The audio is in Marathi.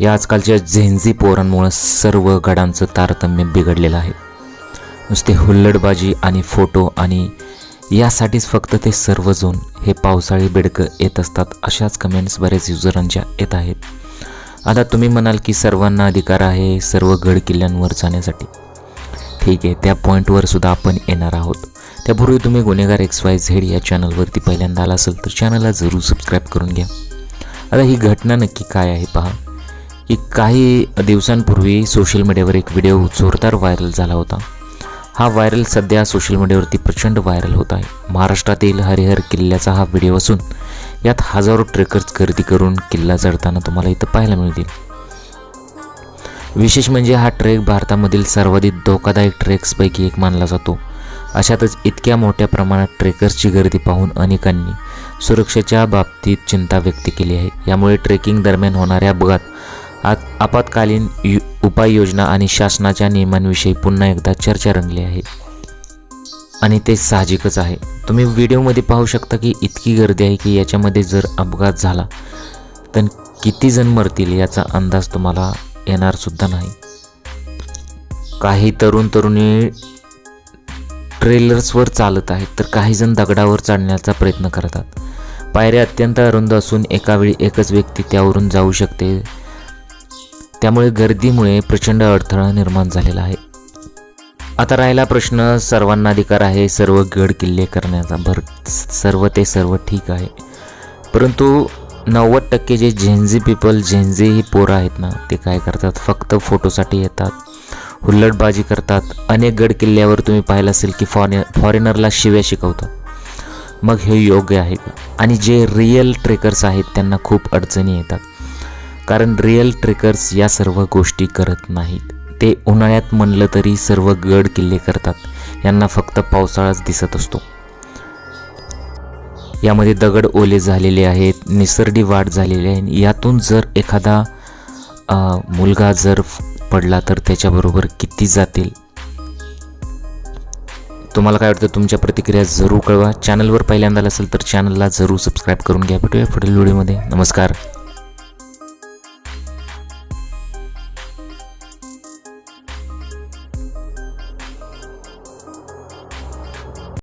या आजकालच्या झेंझी पोरांमुळं सर्व गडांचं तारतम्य बिघडलेलं आहे. नुसते हुल्लडबाजी आणि फोटो आणि यासाठीच फक्त ते सर्वजण हे पावसाळी बेडकं येत असतात अशाच कमेंट्स बऱ्याच युजरांच्या येत आहेत. आता तुम्ही म्हणाल की सर्वांना अधिकार आहे सर्व गड किल्ल्यांवर जाण्यासाठी. ठीक आहे त्या पॉईंटवर सुद्धा आपण येणार आहोत. त्यापूर्वी तुम्ही गुन्हेगार एक्स वाय झेड या चॅनलवरती पहिल्यांदा आला असेल तर चॅनलला जरूर सबस्क्राईब करून घ्या. आता ही घटना नक्की काय आहे पहा. की काही दिवसांपूर्वी सोशल मीडियावर एक व्हिडिओ जोरदार व्हायरल झाला होता. हा व्हायरल सध्या सोशल मीडियावरती प्रचंड व्हायरल होत आहे. महाराष्ट्रातील हरिहर किल्ल्याचा हा व्हिडिओ असून यात हजारो ट्रेकर्स गर्दी करून किल्ला चढताना तुम्हाला इथं पाहायला मिळतील. विशेष म्हणजे हा ट्रेक भारतामधील सर्वाधिक धोकादायक ट्रेक्सपैकी एक मानला जातो. अशातच इतक्या मोठ्या प्रमाणात ट्रेकर्सची गर्दी पाहून अनेकांनी सुरक्षेच्या बाबतीत चिंता व्यक्त केली आहे. यामुळे ट्रेकिंग दरम्यान होणाऱ्या अपघात आज आपत्कालीन यु उपाययोजना आणि शासनाच्या नियमांविषयी पुन्हा एकदा चर्चा रंगली आहे. आणि ते साहजिकच आहे. तुम्ही व्हिडिओमध्ये पाहू शकता की इतकी गर्दी आहे की याच्यामध्ये जर अपघात झाला तर किती जण मरतील याचा अंदाज तुम्हाला येणारसुद्धा नाही. काही तरुण तरुणी ट्रेलर्सवर चालत आहेत तर काहीजण दगडावर चढण्याचा प्रयत्न करतात. पायऱ्या अत्यंत अरुंद असून एकावेळी एकच व्यक्ती त्यावरून जाऊ शकते. त्यामुळे गर्दीमुळे प्रचंड अडथळा निर्माण झालेला आहे. आता राहिला प्रश्न सर्वांना अधिकार आहे सर्व गड किल्ले करण्याचा. भर सर्व ते सर्व ठीक आहे. परंतु नव्वद टक्के जे झेंझी पीपल झेंझी ही पोरं आहेत ना ते काय करतात? फक्त फोटोसाठी येतात. हुल्लडबाजी करतात. अनेक गड किल्ल्यावर तुम्ही पाहिलं असेल की फॉरे फॉरेनरला शिव्या शिकवतात. मग हे योग्य आहे. का आणि जे रिअल ट्रेकर्स आहेत त्यांना खूप अडचणी येतात. कारण रिअल ट्रेकर्स या सर्व गोष्टी करत नाहीत. ते उन्हाळ्यात म्हणलं तरी सर्व गड किल्ले करतात. यांना फक्त पावसाळाच दिसत असतो. यामध्ये दगड ओले झालेले आहेत निसर्डी वाढ झालेली आहे. यातून जर एखादा मुलगा जर पडला तर त्याच्याबरोबर किती जातील? तुम्हाला काय वाटतं तुमच्या प्रतिक्रिया जरूर कळवा. चॅनलवर पहिल्यांदा असेल तर चॅनलला जरूर सबस्क्राईब करून घ्या. भेटूया पुढील व्हिडिओमध्ये नमस्कार.